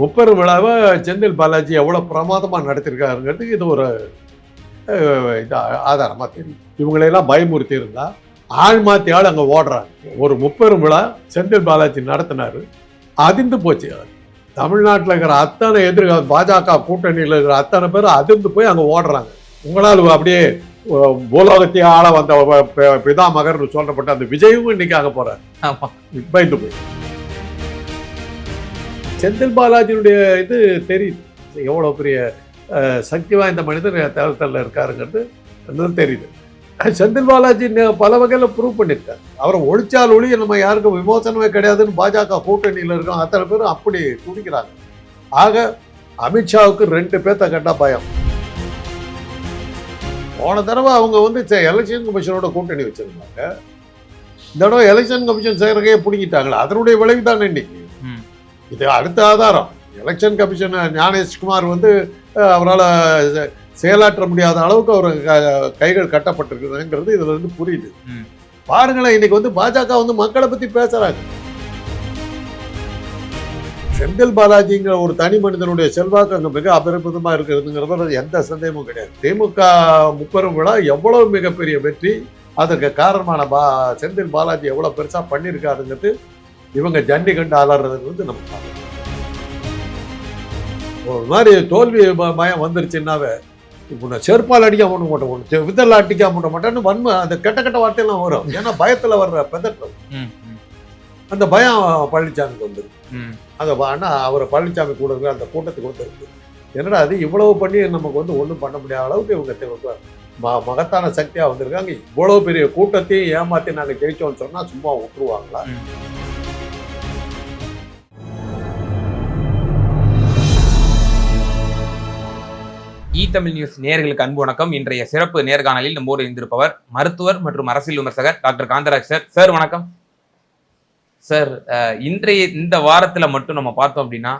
முப்பெரும் விழாவை செந்தில் பாலாஜி எவ்வளோ பிரமாதமாக நடத்திருக்காருங்கிறதுக்கு இது ஒரு இது ஆதாரமாக தெரியும். இவங்களையெல்லாம் பயமுறுத்தி இருந்தா ஆள் மாற்றி ஆள் அங்கே ஓடுறாங்க. ஒரு முப்பெரும் விழா செந்தில் பாலாஜி நடத்தினாரு. அதிர்ந்து போச்சு தமிழ்நாட்டில் இருக்கிற அத்தனை எதிர்க பாஜக கூட்டணியில் இருக்கிற அத்தனை பேர் அதிர்ந்து போய் அங்கே ஓடுறாங்க. உங்களால் அப்படியே பூலோகத்தையே ஆள வந்த ப- ப- பிதாமகர்னு சொல்லப்பட்ட அந்த விஜயும் இன்னைக்கு அங்கே ஆமா. பயந்து போய் செந்தில் பாலாஜியுடைய இது தெரியுது. எவ்வளோ பெரிய சக்தி வாய்ந்த மனிதர் தேர்தலில் இருக்காருங்கிறது என்னது தெரியுது. செந்தில் பாலாஜி பல வகையில் ப்ரூவ் பண்ணியிருக்காரு. அவரை ஒழிச்சால் ஒழிய நம்ம யாருக்கும் விமோசனமே கிடையாதுன்னு பாஜக கூட்டணியில் இருக்கோம் அத்தனை பேரும் அப்படி துடிக்கிறாங்க ஆக அமித்ஷாவுக்கு ரெண்டு பேர்த்த கண்டா பயம். போன தடவை அவங்க வந்து எலெக்ஷன் கமிஷனோட கூட்டணி வச்சுருந்தாங்க. இந்த தடவை எலெக்ஷன் கமிஷன் செய்கிறக்கே பிடிங்கிட்டாங்களே. அதனுடைய விளைவு தானே இன்னைக்கு. இது அடுத்த ஆதாரம். எலெக்ஷன் கமிஷன் ஞானேஷ்குமார் வந்து அவரால் செயலாற்ற முடியாத அளவுக்கு அவர் கைகள் கட்டப்பட்டிருக்குதுங்கிறது இதுல இருந்து புரியுது. பாருங்களேன் இன்னைக்கு வந்து பாஜக வந்து மக்களை பத்தி பேசுறாங்க. செந்தில் பாலாஜிங்கிற ஒரு தனி மனிதனுடைய செல்வாக்கு அங்க மிக அபரிமிதமா இருக்கிறதுங்கிறதுல எந்த சந்தேகமும் கிடையாது. திமுக முப்பெரும் விழா எவ்வளவு மிகப்பெரிய வெற்றி அதற்கு காரணமான பா செந்தில் பாலாஜி எவ்வளவு பெருசா பண்ணியிருக்காருங்கிறது இவங்க ஜன்னி கண்டு அலறது வந்து நம்ம பார்க்கணும். ஒரு மாதிரி தோல்வி பயம் வந்துருச்சுன்னாவே இப்போ நான் செருப்பால் அடிக்காம விட மாட்டேன் ஒன்று விதல் அடிக்காம விட மாட்டேன்னு வன்மை அந்த கெட்ட கெட்ட வார்த்தையெல்லாம் வரும். ஏன்னா பயத்துல வர்ற ம், அந்த பயம் பழனிசாமிக்கு வந்துருக்கு ம். அந்த ப- ஆனா அவரை பழனிசாமி கூட இருக்கிற அந்த கூட்டத்துக்கு வந்து இருக்கு. என்னடா அது இவ்வளவு பண்ணி நமக்கு வந்து ஒன்றும் பண்ண முடியாத அளவுக்கு இவங்க ம மகத்தான சக்தியா வந்திருக்காங்க. இவ்வளவு பெரிய கூட்டத்தையும் ஏமாத்தி நாங்க ஜெயிச்சோம்னு சொன்னா சும்மா விட்டுருவாங்களா? ஈ தமிழ் நியூஸ் நேர்களுக்கு அன்பு வணக்கம். இன்றைய சிறப்பு நேர்காணலில் நம்மோடு இருந்திருப்பவர் மருத்துவர் மற்றும் அரசியல் விமர்சகர் டாக்டர் காந்தராஜ் சார். சார் வணக்கம். சார் இன்றைய இந்த வாரத்தில் மட்டும் நம்ம பார்த்தோம் அப்படின்னா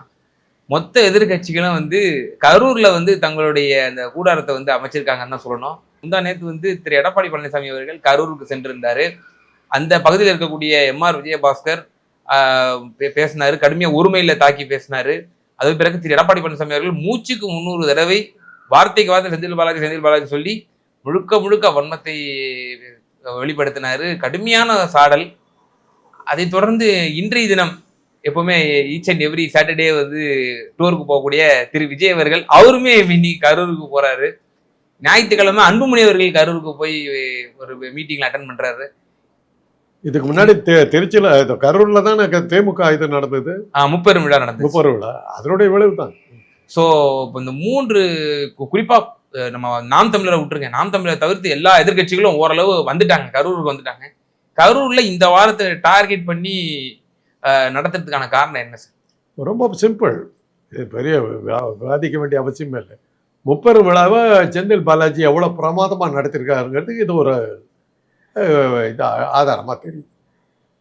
மொத்த எதிர்க்கட்சிகளும் வந்து கரூர்ல வந்து தங்களுடைய அந்த கூடாரத்தை வந்து அமைச்சிருக்காங்கன்னு தான் சொல்லணும். முந்தா நேற்று வந்து திரு எடப்பாடி பழனிசாமி அவர்கள் கரூருக்கு சென்றிருந்தாரு. அந்த பகுதியில் இருக்கக்கூடிய எம்ஆர் விஜயபாஸ்கர் பேசினார். கடுமையாக பேசினாரு தாக்கி பேசினாரு. அது பிறகு திரு எடப்பாடி பழனிசாமி அவர்கள் மூச்சுக்கு முன்னூறு தடவை வார்த்தைக்கு வார்த்தை செந்தில் பாலாஜி செந்தில் பாலாஜி சொல்லி முழுக்க முழுக்க வன்மத்தை வெளிப்படுத்தினாரு. கடுமையான சாடல். அதைத் தொடர்ந்து இன்றைய தினம் எப்பவுமே ஈச் அண்ட் எவ்ரி சாட்டர்டே வந்து டூருக்கு போகக்கூடிய திரு விஜய் அவர்கள் அவருமே இன்னைக்கு கரூருக்கு போறாரு. ஞாயிற்றுக்கிழமை அன்புமணி அவர்கள் கரூருக்கு போய் ஒரு மீட்டிங்ல அட்டன் பண்றாரு. இதுக்கு முன்னாடி திருச்சியில கரூர்ல தான் தேமுக இது நடந்தது? முப்பெரும் விழா நடந்தது முப்பது விழா. அதனுடைய விளைவு தான் ஸோ இப்போ இந்த மூன்று குறிப்பாக நம்ம நாம் தமிழரை விட்டுருங்க. நாம் தமிழரை தவிர்த்து எல்லா எதிர்க்கட்சிகளும் ஓரளவு வந்துட்டாங்க. கரூருக்கு வந்துட்டாங்க. கரூரில் இந்த வாரத்தை டார்கெட் பண்ணி நடத்துறதுக்கான காரணம் என்ன சார்? ரொம்ப சிம்பிள். இது பெரிய விவா- விவாதிக்க வேண்டிய அவசியமே இல்லை. முப்பெரும் விழாவை செந்தில் பாலாஜி எவ்வளோ பிரமாதமாக நடத்திருக்காருங்கிறதுக்கு இது ஒரு இது ஆதாரமாக தெரியும்.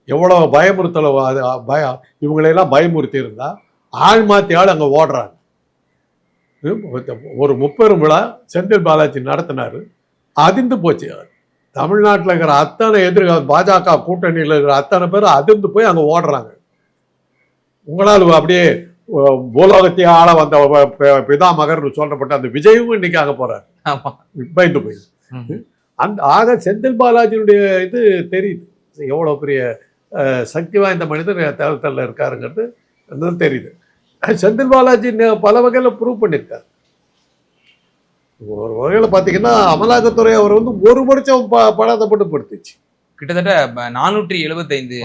எவ்வளோ பயமுறுத்தலை அது பயம் இவங்களையெல்லாம் பயமுறுத்தி இருந்தால் ஆள் மாற்றி ஆள் அங்கே ஓடுறாங்க. ஒரு முப்பெரும் விழா செந்தில் பாலாஜி நடத்தினாரு. அதிர்ந்து போச்சு தமிழ்நாட்டில் இருக்கிற அத்தனை எதிர்க பாஜக கூட்டணியில் இருக்கிற அத்தனை பேர் அதிர்ந்து போய் அங்கே ஓடுறாங்க. உங்களால் அப்படியே அஹ், பூலோகத்தையே ஆள வந்த பிதாமகர்னு சொல்லப்பட்ட அந்த விஜயும் இன்னைக்கு அங்கே போறாரு. பயந்து போய். அந்த ஆக செந்தில் பாலாஜியுடைய இது தெரியுது. எவ்வளோ பெரிய சக்தி வாய்ந்த மனிதர் தேர்தலில் இருக்காருங்கிறது தெரியுது. செந்தில் பாலாஜி பல வகையில் ப்ரூவ் பண்ணியிருக்காரு ஒரு வகையில் பார்த்தீங்கன்னா அமலாக்கத்துறை அவர் வந்து ஒரு வருஷம் ப படாதப்பட்டு படுத்துச்சு கிட்டத்தட்ட நானூற்றி எழுபத்தைந்து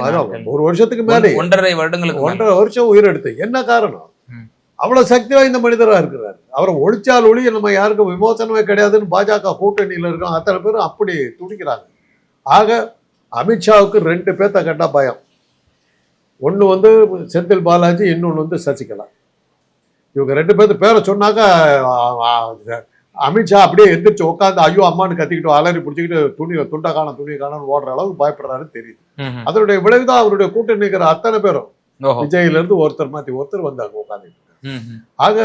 ஒரு வருஷத்துக்கு மேலே. ஒன்றரை வருடங்களுக்கு. ஒன்றரை வருஷம் உயிரெடுத்து. என்ன காரணம். அவ்வளவு சக்தி வாய்ந்த மனிதரா இருக்கிறார். அவரை ஒழிச்சால் ஒழிய நம்ம யாருக்கும் விமோசனமே கிடையாதுன்னு பாஜக கூட்டணியில் இருக்கோம் அத்தனை பேரும் அப்படி துடிக்கிறாங்க. ஆக அமித்ஷாவுக்கு ரெண்டு பேர்த்த கண்டா பயம். ஒன்று வந்து செந்தில் பாலாஜி இன்னொன்று வந்து சசிகலா. இவங்க ரெண்டு பேர்த்து பேரை சொன்னாக்கா அமித்ஷா அப்படியே எந்திரிச்சு உட்காந்து ஐயோ அம்மான்னு கத்திக்கிட்டு அலறி பிடிச்சிக்கிட்டு துணி துண்டை காணும் துணி காணும்னு ஓடுற அளவுக்கு பயப்படுறாருன்னு தெரியுது. அதனுடைய விளைவுதான் அவருடைய கூட்டணி இருக்கிற அத்தனை பேரும். விஜயில இருந்து ஒருத்தர் மாத்தி ஒருத்தர் வந்தாங்க உட்காந்து ம், ம். ஆக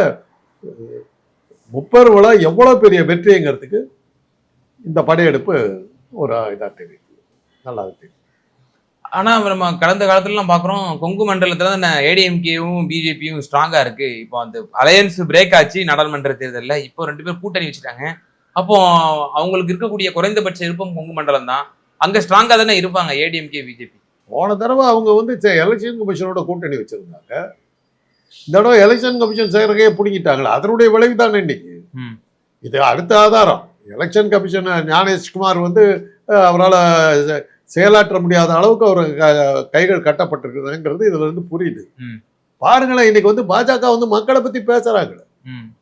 விழா எவ்வளவு பெரிய வெற்றிங்கிறதுக்கு இந்த படையெடுப்பு ஒரு இதா தெரியுது. நல்லா தெரியும் ஆனா நம்ம கடந்த காலத்துல எல்லாம் பாக்குறோம் கொங்கு மண்டலத்துல தான் ஏடிஎம்கேவும் பிஜேபியும் ஸ்ட்ராங்கா இருக்கு. இப்போ அந்த அலையன்ஸ் பிரேக் ஆச்சு நாடாளுமன்ற தேர்தல்ல. இப்போ ரெண்டு பேரும் கூட்டணி வச்சுட்டாங்க. அப்போ அவங்களுக்கு இருக்கக்கூடிய குறைந்தபட்ச விருப்பம் கொங்கு மண்டலம் தான். அங்க ஸ்ட்ராங்கா தானே இருப்பாங்க ஏடிஎம்கே பிஜேபி போன தடவை அவங்க வந்து எலெக்ஷன் கமிஷனோட கூட்டணி வச்சிருந்தாங்க. இந்த தடவை எலெக்ஷன் கமிஷன் செய்கிறக்கையே பிடிங்கிட்டாங்களே அதனுடைய விளைவு தானே இன்னைக்கு. இது அடுத்த ஆதாரம். எலெக்ஷன் கமிஷன் ஞானேஷ்குமார் வந்து அவரால் செயலாற்ற முடியாத அளவுக்கு அவர் கைகள் கட்டப்பட்டிருக்குதுங்கிறது இதுல இருந்து புரியுது. பாருங்களேன் இன்னைக்கு வந்து பாஜக வந்து மக்களை பத்தி பேசுறாங்க.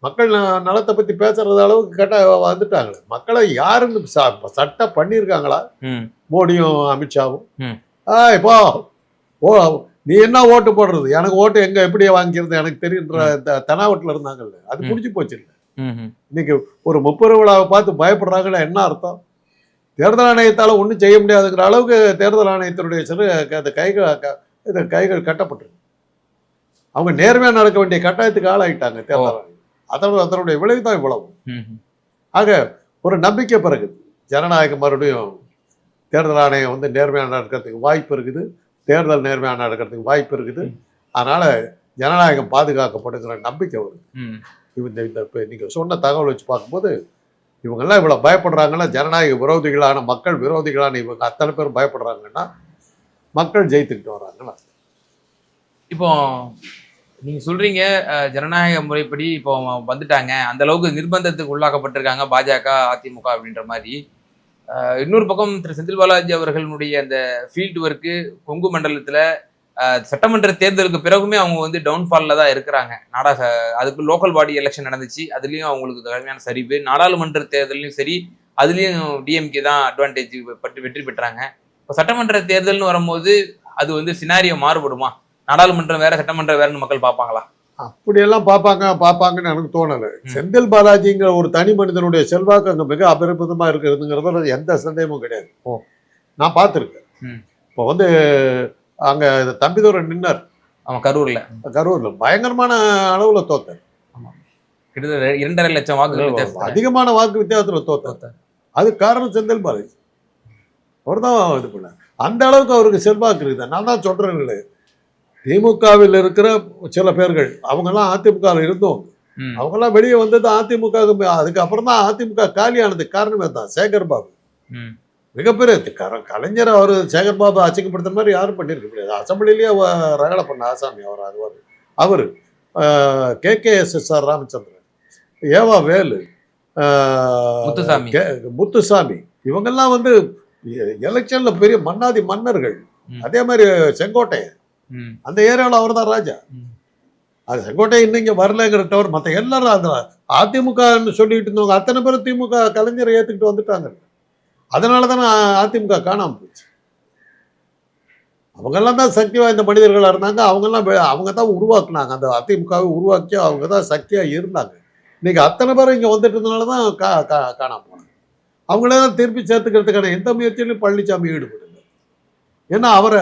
மக்கள் நலத்தை பத்தி பேசுறது அளவுக்கு கட்ட வந்துட்டாங்க. மக்களை யாருன்னு சட்டம் பண்ணியிருக்காங்களா ம். மோடியும் அமித்ஷாவும். இப்போ ஓ நீ என்ன ஓட்டு போடுறது? எனக்கு ஓட்டு எங்க எப்படி வாங்கிக்கிறது? எனக்கு தெரியுன்ற தெனாவட்டில் இருந்தாங்கல்ல. அது. முடிஞ்சு போச்சு ம் இன்னைக்கு ஒரு முப்பது விழாவை பார்த்து பயப்படுறாங்களா என்ன அர்த்தம்? தேர்தல் ஆணையத்தால ஒன்றும் செய்ய முடியாதுங்கிற அளவுக்கு தேர்தல் ஆணையத்தினுடைய சிறு அந்த கைகள் க- இது கைகள் கட்டப்பட்டிருக்கு. அவங்க நேர்மையா நடக்க வேண்டிய கட்டாயத்துக்கு ஆளாயிட்டாங்க தேர்தல் ஆணையம். அதோட அதனுடைய விளைவு தான் இவ்வளவு. ஆக ஒரு நம்பிக்கை பிறகு ஜனநாயகம் மறுபடியும் தேர்தல் ஆணையம் வந்து நேர்மையாக நடக்கிறதுக்கு வாய்ப்பு இருக்குது. தேர்தல் நேர்மையாக நடக்கிறதுக்கு வாய்ப்பு இருக்குது. அதனால ஜனநாயகம் பாதுகாக்கப்படுகிற நம்பிக்கை வருது. இந்த இந்த நீங்கள் சொன்ன தகவல் வச்சு பார்க்கும்போது இவங்கெல்லாம் இவ்வளோ பயப்படுறாங்கன்னா ஜனநாயக விரோதிகளான மக்கள் விரோதிகளான இவங்க அத்தனை பேர் பயப்படுறாங்கன்னா மக்கள் ஜெயித்துக்கிட்டு வராங்களா இப்போ நீங்க சொல்றீங்க ஜனநாயக முறைப்படி இப்போ வந்துட்டாங்க. அந்த அளவுக்கு நிர்பந்தத்துக்கு உள்ளாக்கப்பட்டிருக்காங்க பாஜக அதிமுக அப்படின்ற மாதிரி. இன்னொரு பக்கம் திரு செந்தில் பாலாஜி அவர்களுடைய அந்த ஃபீல்டு ஒர்க்கு கொங்கு மண்டலத்தில் சட்டமன்ற தேர்தலுக்கு பிறகுமே அவங்க வந்து டவுன்ஃபால்ல தான் இருக்கிறாங்க. நாடா அதுக்கு லோக்கல் பாடி எலெக்ஷன் நடந்துச்சு. அதுலயும் அவங்களுக்கு கடுமையான சரிவு. நாடாளுமன்ற தேர்தலையும் சரி அதுலயும் டிஎம்கே தான் அட்வான்டேஜ் பட்டு வெற்றி பெற்றாங்க. இப்போ சட்டமன்ற தேர்தல்னு வரும்போது அது வந்து சினாரியோ மாறுபடுமா? நாடாளுமன்றம் வேற சட்டமன்றம் வேறன்னு மக்கள் பார்ப்பாங்களா? அப்படியெல்லாம் பார்ப்பாங்க பார்ப்பாங்கன்னு எனக்கு தோணலை. செந்தில் பாலாஜிங்கிற ஒரு தனி மனிதனுடைய செல்வாக்கு அங்கே மிக அபரிமிதமாக இருக்கிறதுங்கிறதுல எந்த சந்தேகமும் கிடையாது. ஓ. நான் பார்த்துருக்கேன். இப்போ வந்து அங்கே தம்பிதுரை நின்னர். அவன் கரூர்ல. கரூர்ல. பயங்கரமான அளவுல தோத்தார் கிட்டத்தட்ட இரண்டரை லட்சம் வித்தியாசத்துல. அதிகமான வாக்கு வித்தியாசத்துல தோத்தார். அது காரணம் செந்தில் பாலாஜி. அவர் தான் இது பண்ணார். அந்த அளவுக்கு அவருக்கு செல்வாக்கு இருக்குது. நான் தான் சொல்றேன் திமுகவில் இருக்கிற சில பேர்கள் அவங்கெல்லாம் அதிமுகவில் இருந்தவங்க. அவங்கெல்லாம் வெளியே வந்தது அதிமுக அதுக்கப்புறம் தான் அதிமுக காலியானதுக்கு காரணமே தான் சேகர் பாபு. மிகப்பெரிய கலைஞர் அவர் சேகர் பாபு அச்சைக்கப்படுத்த மாதிரி யாரும் பண்ணியிருக்க முடியாது. அசம்பிளிலேயே ரகலை பண்ண ஆசாமி அவர் அவர். அவர் K K S S R Ramachandran ஏவா வேலு முத்துசாமி. இவங்கெல்லாம் வந்து எலெக்ஷன்ல பெரிய மன்னாதி மன்னர்கள். அதே மாதிரி செங்கோட்டையன் அந்த ஏரியாவில் அவர் தான் ராஜா. அது செங்கோட்டை இன்னும் இங்கே வரலங்கிற தவிர மற்ற எல்லாரும் அதிமுகன்னு சொல்லிட்டு இருந்தவங்க அத்தனை பேரும் திமுக கலைஞரை ஏற்றுக்கிட்டு வந்துட்டாங்க. அதனால தானே அதிமுக காணாமல் போச்சு. அவங்கெல்லாம் தான் சக்தி வாய்ந்த மனிதர்களாக இருந்தாங்க. அவங்கெல்லாம் அவங்க தான் உருவாக்குனாங்க. அந்த அதிமுகவை உருவாக்கி அவங்க தான் சக்தியாக இருந்தாங்க. இன்னைக்கு அத்தனை பேரும் இங்கே வந்துட்டு இருந்தனால தான் கா கா காணாம போனாங்க. அவங்களே தான் திருப்பி சேர்த்துக்கிறதுக்கான எந்த முயற்சியிலும் பழனிசாமி ஈடுபடல. ஏன்னா அவரை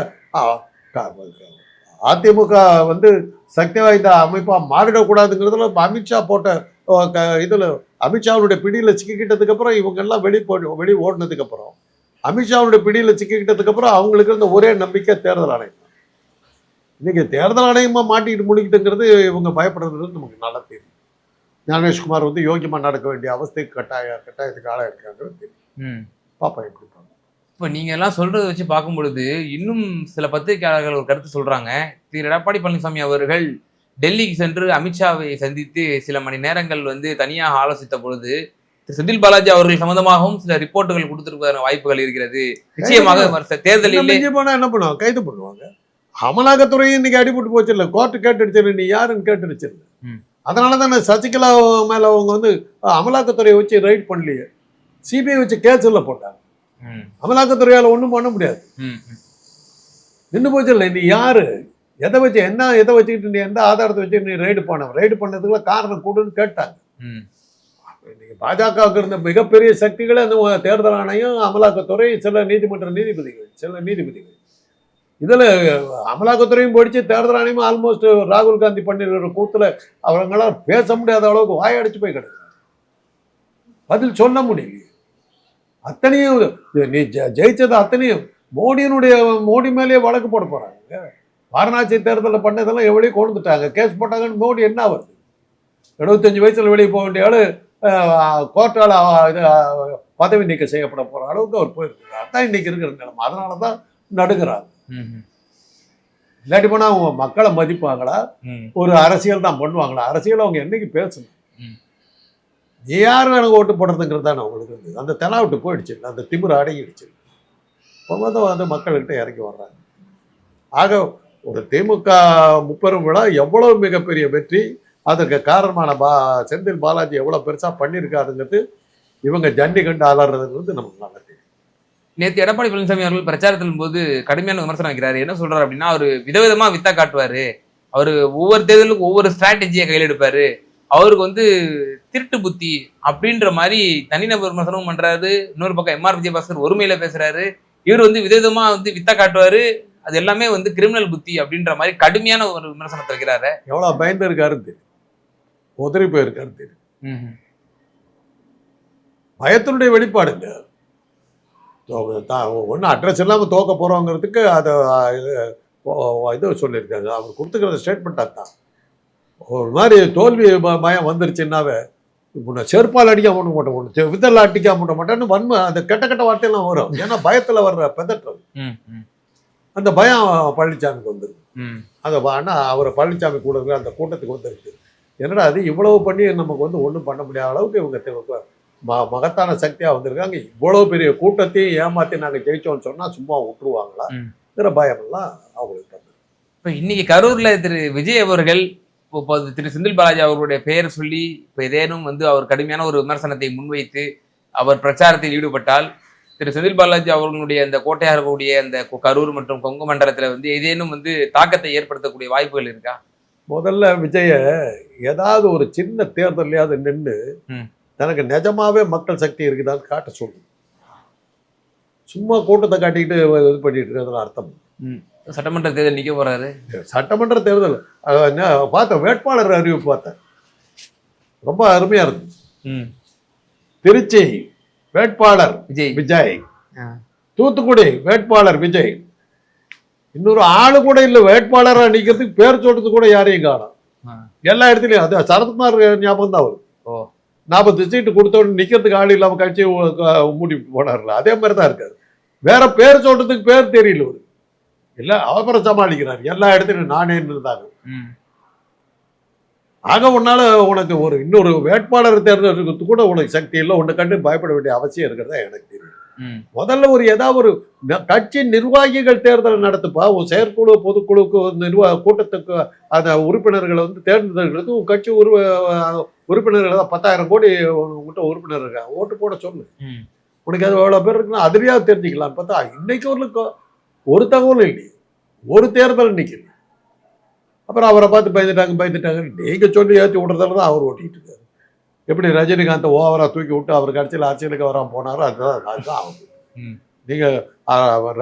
அதிமுக வந்து சக்தி வாய்ந்த அமைப்பாக மாறிடக்கூடாதுங்கிறதுல அமித்ஷா போட்ட இதில் அமித்ஷாவுடைய பிடியில சிக்கிக்கிட்டதுக்கு அப்புறம் இவங்க எல்லாம் வெளி போ வெளி ஓடினதுக்கு அப்புறம் அமித்ஷாவுடைய பிடியில சிக்கிக்கிட்டதுக்கு அப்புறம் அவங்களுக்கு இருந்த ஒரே நம்பிக்கை தேர்தல் ஆணையம் தான். இன்னைக்கு தேர்தல் ஆணையமா மாட்டிக்கிட்டு முடிக்கிட்டுங்கிறது இவங்க பயப்படுறது நமக்கு நல்லா தெரியும் ஞானேஷ்குமார் வந்து யோகியமா நடக்க வேண்டிய அவஸ்தைக்கு கட்டாய கட்டாயத்துக்கு ஆளாக இருக்காங்கிறது தெரியும் ம். பாப்பா எப்படி இப்ப நீங்க எல்லாம் சொல்றதை வச்சு பார்க்கும் பொழுது இன்னும் சில பத்திரிகையாளர்கள் ஒரு கருத்து சொல்றாங்க திரு எடப்பாடி பழனிசாமி அவர்கள் டெல்லிக்கு சென்று அமித்ஷாவை சந்தித்து சில மணி நேரங்கள் வந்து தனியாக ஆலோசித்த பொழுது திரு செந்தில் பாலாஜி அவர்கள் சம்பந்தமாகவும் சில ரிப்போர்ட்டுகள் கொடுத்திருப்பதற்கான வாய்ப்புகள் இருக்கிறது. நிச்சயமாக தேர்தலில் போனா என்ன பண்ணுவாங்க? கைது பண்ணுவாங்க. அமலாக்கத்துறையும் இன்னைக்கு அடிபட்டு போச்சு இல்ல கோர்ட்டு கேட்டுடுச்சு நீ யாருன்னு கேட்டுடுச்சு ம். அதனால தானே சசிகலா மேல அவங்க வந்து அமலாக்கத்துறையை வச்சு ரைட் பண்ணலையே. சிபிஐ வச்சு கேஸ் இல்ல போட்டாங்க. அமலாக்கத்துறையால ஒண்ணும் பண்ண முடியாது. நின்று போச்சு இல்லை நீ யாரு? எதை வச்சு என்ன எதை வச்சுக்கிட்டு நீ எந்த ஆதாரத்தை வச்சு நீ ரைடு பண்ண? ரைடு பண்ணதுக்குள்ள காரணம் கொடுன்னு கேட்டாங்க. இன்னைக்கு பாஜகவுக்கு இருந்த மிகப்பெரிய சக்திகளே அந்த தேர்தல் ஆணையம் அமலாக்கத்துறை சில நீதிமன்ற நீதிபதிகள் சில நீதிபதிகள். இதுல அமலாக்கத்துறையும் போயிடுச்சு தேர்தல் ஆணையமும் ஆல்மோஸ்ட் ராகுல் காந்தி பண்ணிருக்கிற கூத்துல அவங்களால பேச முடியாத அளவுக்கு வாயடிச்சு போய் கிடக்குறாங்க பதில் சொல்ல முடியல அத்தனையும் நீ ஜெயிச்சது அத்தனையும் மோடியினுடைய மோடி மேலேயே வழக்கு போட போறாங்க. வாரணாசி தேர்தலில் பண்ணதெல்லாம் எவ்வளோ கொண்டுட்டாங்க. கேஸ் போட்டாங்கன்னு மோடி என்ன வருது எழுபத்தஞ்சு வயசுல வெளியே போக வேண்டிய ஆளு கோர்ட்டால் இது பதவி நீக்கம் செய்யப்பட போற அளவுக்கு அவர் போயிருக்காரு. அதான் இன்னைக்கு இருக்கிற நிலைமை. அதனால தான் நடுங்கிறாங்க ம், இல்லாட்டி போனால் அவங்க மக்களை மதிப்பாங்களா? ஒரு அரசியல் தான் பண்ணுவாங்களா? அரசியல் அவங்க என்னைக்கு பேசணும். நீ எனக்கு ஓட்டு போடுறதுங்கிறது தானே அவங்களுக்கு வந்து. அந்த தெனாவிட்டு போயிடுச்சு. அந்த திமிரு அடங்கிடுச்சு. இப்போ தான் வந்து மக்கள்கிட்ட இறங்கி வர்றாங்க. ஆக ஒரு திமுக முப்பெரும் விழா எவ்வளவு மிகப்பெரிய வெற்றி அதற்கு காரணமான பா செந்தில் பாலாஜி எவ்வளோ பெருசாக பண்ணியிருக்காருங்கிறது இவங்க ஜண்டி கண்டு ஆளாடுறதுங்கிறது நமக்கு நல்லா தெரியும். எடப்பாடி பழனிசாமி அவர்கள் பிரச்சாரத்தின் போது கடுமையான விமர்சனம் வைக்கிறாரு. என்ன சொல்றாரு அப்படின்னா அவர் விதவிதமா வித்தா காட்டுவாரு. அவர் ஒவ்வொரு தேர்தலுக்கும் ஒவ்வொரு ஸ்ட்ராட்டஜியை கையில் எடுப்பாரு. அவருக்கு வந்து திருட்டு புத்தி அப்படின்ற மாதிரி தனிநபர் விமர்சனமும் பண்றாரு. இன்னொரு பக்கம் எம்ஆர் விஜயபாஸ்கர் ஒருமையில பேசுறாரு. இவர் வந்து விதவிதமா வந்து வித்தா காட்டுவாரு. அது எல்லாமே வந்து கிரிமினல் புத்தி அப்படின்ற மாதிரி கடுமையான ஒரு விமர்சனத்தை வைக்கிறாரு. எவ்வளோ பயந்து இருக்காருன்னு தெரியும் உதறி போயிருக்காருன்னு தெரியும் பயத்தினுடைய வெளிப்பாடுங்க ஒன்றும் அட்ரஸ் இல்லாமல் தோக்க போகிறோங்கிறதுக்கு அதை இது சொல்லியிருக்காங்க அவர் கொடுத்துக்கிற ஸ்டேட்மெண்ட் அதுதான் ஒரு மாதிரி தோல்வி பயம் வந்துருச்சுன்னாவே இப்போ செருப்பால் அடிக்காம விட மாட்டோம் ஒன்று விதல் அடிக்காம விட மாட்டேன்னு வன்மை அந்த கெட்ட கெட்ட வார்த்தையெல்லாம் வரும். ஏன்னா பயத்தில் வர்ற பெதற்றம் அந்த பயம் பழனிசாமிக்கு வந்துருக்கு அந்த ஆனால் அவரை பழனிசாமி கூட இருக்கிற அந்த கூட்டத்துக்கு வந்துருக்கு என்னடா அது இவ்வளவு பண்ணி நமக்கு வந்து ஒன்றும் பண்ண முடியாத அளவுக்கு இவங்க ம மகத்தான சக்தியாக வந்திருக்காங்க. இவ்வளவு பெரிய கூட்டத்தையும் ஏமாற்றி நாங்கள் ஜெயிச்சோம்னு சொன்னால் சும்மா விட்டுருவாங்களா? ம். இருக்கிற பயமெல்லாம் அவங்களுக்கு இப்ப இன்னைக்கு கரூர்ல திரு விஜய் அவர்கள் இப்போ திரு செந்தில் பாலாஜி அவர்களுடைய பெயர் சொல்லி இப்போ ஏதேனும் வந்து அவர் கடுமையான ஒரு விமர்சனத்தை முன்வைத்து அவர் பிரச்சாரத்தில் ஈடுபட்டால் திரு செந்தில் பாலாஜி அவர்களுடைய அந்த கோட்டையாக இருக்கக்கூடிய அந்த கரூர் மற்றும் கொங்கு மண்டலத்துல வந்து ஏதேனும் வந்து தாக்கத்தை ஏற்படுத்தக்கூடிய வாய்ப்புகள் இருக்கா? முதல்ல விஜய ஏதாவது ஒரு சின்ன தேர்தலையாவது நின்று. தனக்கு நிஜமாவே மக்கள் சக்தி இருக்குதான்னு காட்ட சொல்லு. சும்மா கூட்டத்தை காட்டிக்கிட்டு இது பண்ணிட்டு இருக்கிறதுல அர்த்தம். சட்டமன்ற தேர்தல் நிக்க போறாரு? சட்டமன்ற தேர்தல் பார்த்தேன் வேட்பாளர் அறிவிப்பு பார்த்தேன் ரொம்ப அருமையா இருந்துச்சு. திருச்சி வேட்பாளர் விஜய். விஜய். தூத்துக்குடி வேட்பாளர் விஜய். இன்னொரு ஆளு கூட இல்ல வேட்பாளரா நிக்கிறதுக்கு பேர் சொல்றதுக்கு கூட யாரையும் காணும். எல்லா இடத்துலயும் அது சரத்குமார் ஞாபகம் தான் வரும். நாற்பது சீட்டு கொடுத்த உடனே நிக்கிறதுக்கு ஆள் இல்லாம கட்சி மூடி போனார்ல அதே மாதிரி தான் இருக்காரு. வேற பேர் சொல்றதுக்கு பேர் தெரியல ஒரு இல்ல அவசரம் சமாளிக்கிறார். எல்லா இடத்துலயும் நானே இருந்தாங்க. ஆக உன்னால உனக்கு ஒரு இன்னொரு வேட்பாளர் தேர்ந்தெடுக்கிறதுக்கு கூட உனக்கு சக்தி இல்லை. உன்னை கண்டு பயப்பட வேண்டிய அவசியம் இருக்கிறதா எனக்கு தெரியும். முதல்ல ஒரு ஏதாவது ஒரு கட்சி நிர்வாகிகள் தேர்தல் நடத்துப்பா. உன் செயற்குழு பொதுக்குழுக்கு நிர்வாக கூட்டத்துக்கு அந்த உறுப்பினர்களை வந்து தேர்ந்தெடுக்கிறது. உன் கட்சி உரு உறுப்பினர்கள் தான் பத்தாயிரம் கோடி உங்ககிட்ட உறுப்பினர் இருக்காங்க. ஓட்டு போட சொல்லு. உனக்கு அது எவ்வளோ பேர் இருக்குன்னா அதுலேயாவது தெரிஞ்சுக்கலாம்னு பார்த்தா இன்னைக்கு ஒரு ஒரு தகவலும் இல்லையே. ஒரு தேர்தல் நிற்கல அப்புறம் அவரை பார்த்து பயந்துட்டாங்க பயந்துட்டாங்க. நீங்கள் சொல்லி ஏற்றி விடுறதால தான் அவர் ஓட்டிகிட்டு இருக்காரு. எப்படி ரஜினிகாந்தை ஓவராக தூக்கி விட்டு அவர் கட்சியில் அரசியலுக்கு வராம போனாரோ அதுதான் அதுதான் ஆகுது. நீங்கள்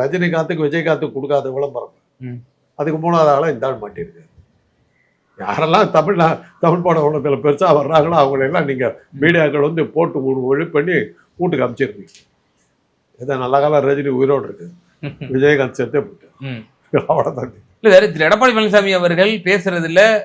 ரஜினிகாந்துக்கு விஜயகாந்துக்கு கொடுக்காத விளம்பரம். ம். அதுக்கு மூணாவது ஆளாக இந்த ஆள் மாட்டியிருக்காரு. யாரெல்லாம் தமிழ் தமிழ் பட உலகத்தில் பெருசாக வர்றாங்களோ அவங்களெல்லாம் நீங்கள் மீடியாக்கள் வந்து போட்டு ஒழி பண்ணி வீட்டுக்கு அனுப்பிச்சிருக்கீங்க இதை நல்ல காலம் ரஜினி உயிரோடு இருக்கு. விஜயகாந்த் செத்தே போயிட்டார். ம். அவ்வளோதான் இல்லை வேற திரு எடப்பாடி பழனிசாமி அவர்கள் பேசுறதுல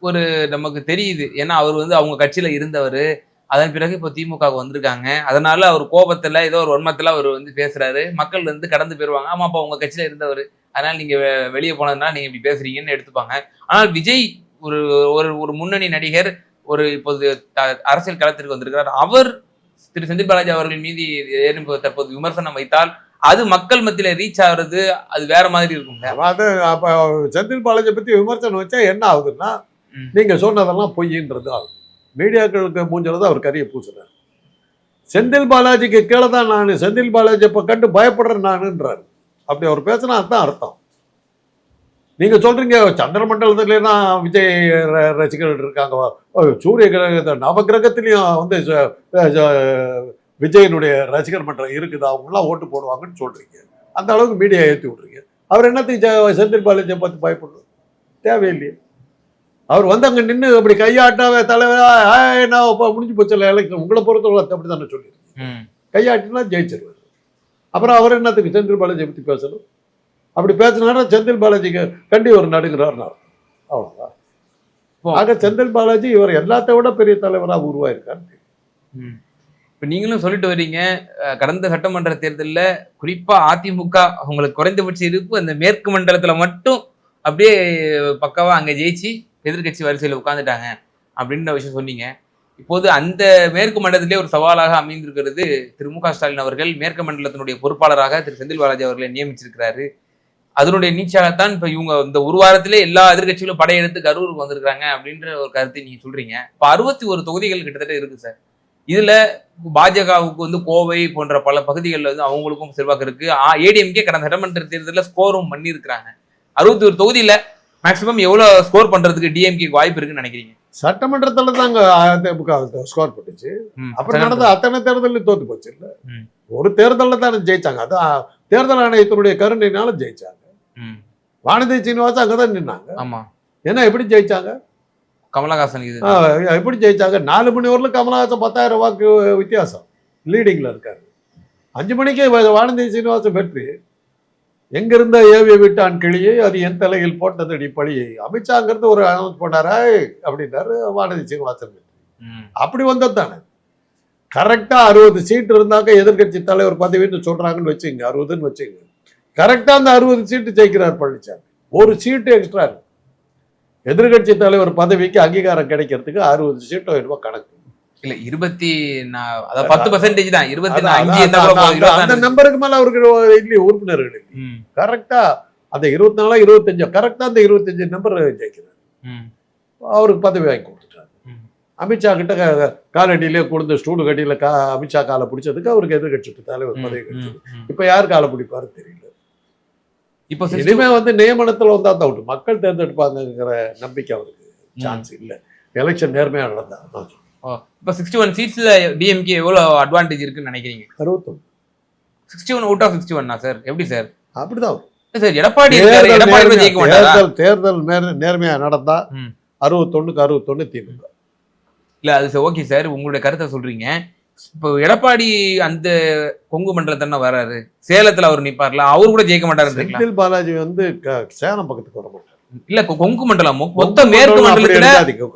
ஒரு நமக்கு தெரியுது. ஏன்னா அவர் வந்து அவங்க கட்சியில இருந்தவர். அதன் பிறகு இப்போ திமுக வந்திருக்காங்க. அதனால அவர் கோபத்துல ஏதோ ஒரு வன்மத்துல அவர் வந்து பேசுறாரு. மக்கள் வந்து கடந்து போயிருவாங்க. ஆமா அப்பா உங்க கட்சியில இருந்தவர். அதனால நீங்க வெ- வெளியே போனதுனால நீங்க இப்படி பேசுறீங்கன்னு எடுத்துப்பாங்க. ஆனால் விஜய் ஒரு ஒரு ஒரு முன்னணி நடிகர் ஒரு இப்போது த- அரசியல் களத்திற்கு வந்திருக்கிறார். அவர் திரு செந்தில் பாலாஜி அவர்கள் மீது தற்போது விமர்சனம் வைத்தால் அது மக்கள் மத்தியில ரீச் ஆகுறது அது வேற மாதிரி இருக்குங்க அது அப்போ செந்தில் பாலாஜி பற்றி விமர்சனம் வச்சா என்ன ஆகுதுன்னா ம். நீங்கள் சொன்னதெல்லாம் பொய்ன்றது ஆகுது. மீடியாக்களுக்கு மூஞ்சில தான் அவர் கறியை பூசுறாரு செந்தில் பாலாஜிக்கு கீழே தான் நான் செந்தில் பாலாஜி இப்போ கண்டு பயப்படுறேன் நானுன்றாரு. அப்படி அவர் பேசினா அதுதான் அர்த்தம். நீங்க சொல்றீங்க சந்திரமண்டலத்துலாம் விஜய் ர- ரசிகர்கள் இருக்காங்க. சூரிய கிரக நவகிரகத்திலையும் வந்து விஜயனுடைய ரசிகர் மன்றம் இருக்குது? அவங்களாம் ஓட்டு போடுவாங்கன்னு சொல்றீங்க. அந்த அளவுக்கு மீடியா ஏற்றி விட்றீங்க அவர் என்னத்துக்கு செந்தில் பாலாஜியை பார்த்து பயப்படணும் தேவையில்லையே. அவர் வந்து அங்கே நின்று அப்படி கையாட்டாவே தலைவரா "ஏய், நான் இப்போ முடிஞ்சு போச்சு எலெக்ஷன் உங்களை பொறுத்தவரை அப்படி தானே சொல்லியிருக்கீங்க ம். கையாட்டினா ஜெயிச்சிருவார். அப்புறம் அவர் என்னத்துக்கு செந்தில் பாலாஜியை பற்றி பேசணும்? அப்படி பேசினாரா செந்தில் பாலாஜிக்கு கண்டி ஒரு நடுங்கிறார்னு இப்போ- ஆக செந்தில் பாலாஜி இவர் எல்லாத்த விட பெரிய தலைவராக உருவாயிருக்காரு. இப்போ நீங்களும் சொல்லிட்டு வர்றீங்க கடந்த சட்டமன்ற தேர்தலில் குறிப்பாக அதிமுக அவங்களுக்கு குறைந்தபட்ச இருப்பு அந்த மேற்கு மண்டலத்தில் மட்டும் அப்படியே பக்காவாக அங்கே ஜெயிச்சு எதிர்க்கட்சி வரிசையில் உட்காந்துட்டாங்க அப்படின்ற விஷயம் சொன்னீங்க. இப்போது அந்த மேற்கு மண்டலத்திலே ஒரு சவாலாக அமைந்திருக்கிறது திரு மு க ஸ்டாலின் அவர்கள். மேற்கு மண்டலத்தினுடைய பொறுப்பாளராக திரு செந்தில் பாலாஜி அவர்களை நியமிச்சிருக்கிறாரு. அதனுடைய நீச்சாகத்தான் இப்போ இவங்க இந்த ஒரு வாரத்திலே எல்லா எதிர்க்கட்சிகளும் படையெடுத்து கரூருக்கு வந்திருக்காங்க அப்படின்ற ஒரு கருத்தை நீங்கள் சொல்றீங்க. இப்போ அறுபத்தி ஒரு தொகுதிகள் கிட்டத்தட்ட இருக்கு சார். இதுல பாஜகவுக்கு வந்து கோவை போன்ற பல பகுதிகளில் வந்து அவங்களுக்கும் செல்வாக்கு இருக்கு. ஏடிஎம்கே கடந்த சட்டமன்ற தேர்தலில் ஸ்கோரும் பண்ணியிருக்கிறாங்க. அறுபத்தி ஒரு தொகுதியில மேக்சிமம் எவ்வளவு ஸ்கோர் பண்றதுக்கு டிஎம்கே வாய்ப்பு இருக்குன்னு நினைக்கிறீங்க? சட்டமன்றத்தில் தாங்க அதிமுக ஸ்கோர் பண்ணுச்சு அப்புறம் நடந்த அத்தனை தேர்தலில் தோத்து போச்சு இல்ல. ஒரு தேர்தலில் தானே ஜெயிச்சாங்க. அதான் தேர்தல் ஆணையத்தினுடைய கருணையினால ஜெயிச்சாங்க. வானதி சீனிவாசன் அங்கதான் நின்னாங்க. ஆமா. ஏன்னா எப்படி ஜெயிச்சாங்க? கமலஹாசன் இது. எப்படி ஜெயிச்சாங்க? நாலு மணி வரலும் கமலஹாசன் பத்தாயிரம் வாக்கு வித்தியாசம். லீடிங்ல இருக்காரு. அஞ்சு மணிக்கு வானதி சீனிவாசன் வெற்றி. எங்கிருந்த ஏவிய விட்டான் கிளியை? அது என் தலையில் போட்டதடி பழியை. அமித்ஷாங்கிறது ஒரு அனௌன்ஸ் பண்ணாரா? அப்படின்னாரு வானதி சீனிவாசன் வெற்றி. அப்படி வந்தது தானே. கரெக்டா அறுபது சீட் இருந்தாக்க எதிர்க்கட்சி தலைவர் பதவின்னு சொல்றாங்கன்னு வச்சுங்க. அறுபதுன்னு வச்சுங்க. கரெக்டா அந்த அறுபது சீட்டு ஜெயிக்கிறார் பழனிசாமி ஒரு சீட்டு எக்ஸ்ட்ரா இருக்கு. எதிர்க்கட்சி தலைவர் பதவிக்கு அங்கீகாரம் கிடைக்கிறதுக்கு அறுபது சீட்டோ என்னமோ கணக்கு. இல்ல இருபத்தி பத்து பர்சன்டேஜ் தான். இருபத்தி அந்த-. நம்பருக்கு மேல அவருக்கு இல்லையே உறுப்பினர்கள் கரெக்டா அந்த இருபத்தி நாலா இருபத்தஞ்சு கரெக்டா அந்த இருபத்தஞ்சு நம்பர் ஜெயிக்கிறார். அவருக்கு பதவி வாங்கி கொடுத்துட்டாரு. அமித்ஷா கிட்ட காலடியிலே கொடுத்த ஸ்டூலு கட்டியில கா அமித்ஷா காலை பிடிச்சதுக்கு அவருக்கு எதிர்கட்சி தலைவர் பதவி கிடைச்சது. இப்ப யார் காலை பிடிப்பாரு தெரியல. இப்போ இனிமே வந்து நியமனத்துல வந்தா தான் உண்டு மக்கள் தேர்ந்தெடுப்பாங்கங்கிற நம்பிக்கை அவருக்கு சான்ஸ் இல்ல. எலெக்ஷன் நேர்மையா நடந்தா இப்போ சிக்ஸ்டி ஒன் சீட்ஸ்ல டிஎம்கே எவ்வளவு அட்வான்டேஜ் இருக்குன்னு நினைக்கிறீங்க? அறுபத்தொன்னு. Sixty one out of sixty ஒன்னா சார் எப்படி சார் அப்படிதான். சார் எடப்பாடி தேர்தல் தேர்தல் தேர்தல் நேர்- நேர்மையா நடந்தா. அறுபத்தொன்னுக்கு அறுபத்தொன்னு திமுக இல்ல அது ஓகே சார் உங்களுடைய கருத்தை சொல்றீங்க. இப்போ எடப்பாடி அந்த கொங்கு மண்டலத்தானே வராரு. சேலத்துல அவர் நிப்பார்ல. அவர் கூட ஜெயிக்க செந்தில் பாலாஜி வந்து சேலம் பக்கத்துக்கு வர மாட்டார். இல்ல கொங்கு மண்டலம் மொத்த மேற்கு மண்டலத்துல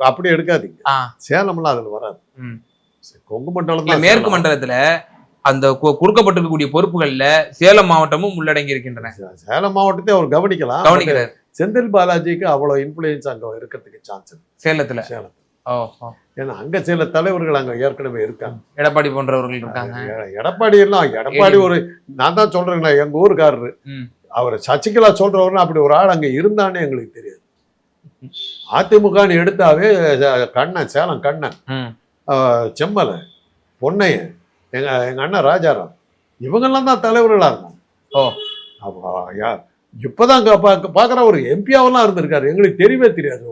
அப்படி எடுக்காதீங்க. சேலம்லாம் அதுல வராது. கொங்கு தான் மேற்கு. மண்டலத்துல அந்த கொடுக்கப்பட்டிருக்கக்கூடிய பொறுப்புகள்ல சேலம் மாவட்டமும் உள்ளடங்கி இருக்கின்றன. சேலம் மாவட்டத்தை அவர் கவனிக்கலாம். கவனிக்கிறார். செந்தில் பாலாஜிக்கு அவ்வளவு இன்ஃபுளுயன்ஸ் அங்க இருக்கிறதுக்கு சான்ஸ் சேலத்துல. சேலம் ஓ. ஏன்னா அங்க சில தலைவர்கள் அங்க ஏற்கனவே இருக்காங்க. எடப்பாடி போன்றவர்கள் இருக்காங்க. எடப்பாடி எல்லாம் எடப்பாடி ஒரு நான் தான் சொல்றேங்களா எங்க ஊருக்காரரு. அவர் சசிகலா சொல்றவர்னா அப்படி ஒரு ஆள் அங்க இருந்தானே எங்களுக்கு தெரியாது. அதிமுகன்னு எடுத்தாவே கண்ணன் சேலம் கண்ணன் செம்மலை பொன்னையன் எங்க எங்க அண்ணன் ராஜாராம் இவங்கெல்லாம் தான் தலைவர்களா இருந்தாங்க. ஓ. அப்போ இப்பதான் அங்க பா- பாக்குற ஒரு எம்பியாவெல்லாம் இருந்திருக்காரு. எங்களுக்கு தெரியவே தெரியாது.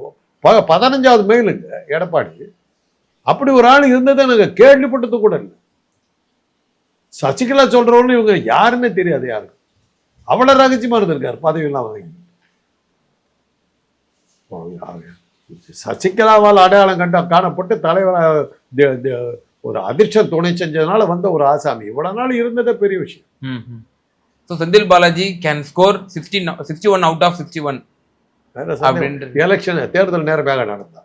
பதினஞ்சாவது மெயிலுங்க எடப்பாடி. அப்படி ஒரு ஆள் இருந்ததை நாங்க கேள்விப்பட்டது கூட இல்லை. சசிகலா சொல்றவங்க இவங்க யாருன்னே தெரியாது யாருக்கு அவ்வளவு ரகசியமா இருந்திருக்காரு பதவியெல்லாம் வாங்கி. சசிகலாவால் அடையாளம் கண்ட காணப்பட்டு தலைவராக ஒரு அதிர்ஷ்ட துணை செஞ்சதுனால வந்த ஒரு ஆசாமி. இவ்வளவு நாள் இருந்ததே பெரிய விஷயம். So Senthil Balaji can score sixty sixty one out of sixty one election தேர்தல் நேரமாக நடந்தா.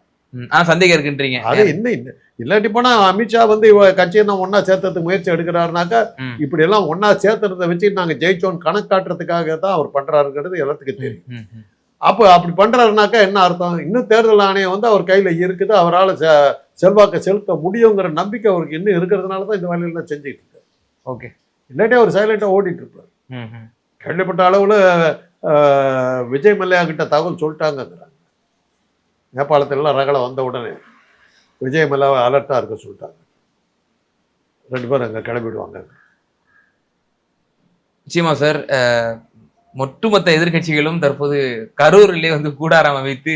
ஆனா சந்தேகம் இருக்குன்றீங்க. அது இன்னும் இல்லாட்டி போனா அமித்ஷா வந்து இவ கட்சியை தான் ஒன்னா சேர்த்ததுக்கு முயற்சி எடுக்கிறாருனாக்கா. இப்படி எல்லாம் ஒன்னா சேர்த்துறத வச்சு நாங்க ஜெயிச்சோம் கணக்காட்டுறதுக்காக தான் அவர் பண்றாருங்கிறது எல்லாத்துக்கும் தெரியும். அப்போ அப்படி பண்றாருனாக்கா என்ன அர்த்தம்? இன்னும் தேர்தல் ஆணையம் வந்து அவர் கையில இருக்குது. அவரால் செல்வாக்கை செலுத்த முடியுங்கிற நம்பிக்கை அவருக்கு இன்னும் இருக்கிறதுனால தான் இந்த வேலையெல்லாம் செஞ்சுட்டு இருக்காரு ஓகே. இல்லாட்டி அவர் சைலண்டா ஓடிட்டு இருப்பார். கேள்விப்பட்ட அளவுல விஜய் மல்லையா கிட்ட தகவல் சொல்லிட்டாங்கங்கிறாங்க நேபாளத்திலலாம் ரகலை வந்த உடனே விஜய் அலர்ட்டாக இருக்க சொல்லிட்டாங்க. ரெண்டு பேரும் அங்கே கிளம்பிடுவாங்க. நிச்சயமா சார் ஒட்டுமொத்த எதிர்க்கட்சிகளும் தற்போது கரூரிலே வந்து கூடாரம் அமைத்து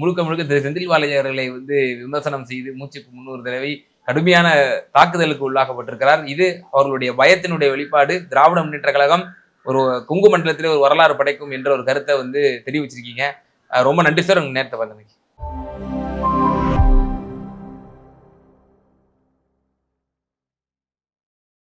முழுக்க முழுக்க திரு செந்தில் பாலாஜி அவர்களை வந்து விமர்சனம் செய்து மூச்சுக்கு முன்னூறு தடவை கடுமையான தாக்குதலுக்கு உள்ளாக்கப்பட்டிருக்கிறார். இது அவர்களுடைய பயத்தினுடைய வெளிப்பாடு. திராவிட முன்னேற்ற கழகம் ஒரு கொங்கு மண்டலத்திலே ஒரு வரலாறு படைக்கும் என்ற ஒரு கருத்தை வந்து தெரிவிச்சிருக்கீங்க. ரொம்ப நன்றி சார் உங்க நேரத்தை வந்தமைக்கு.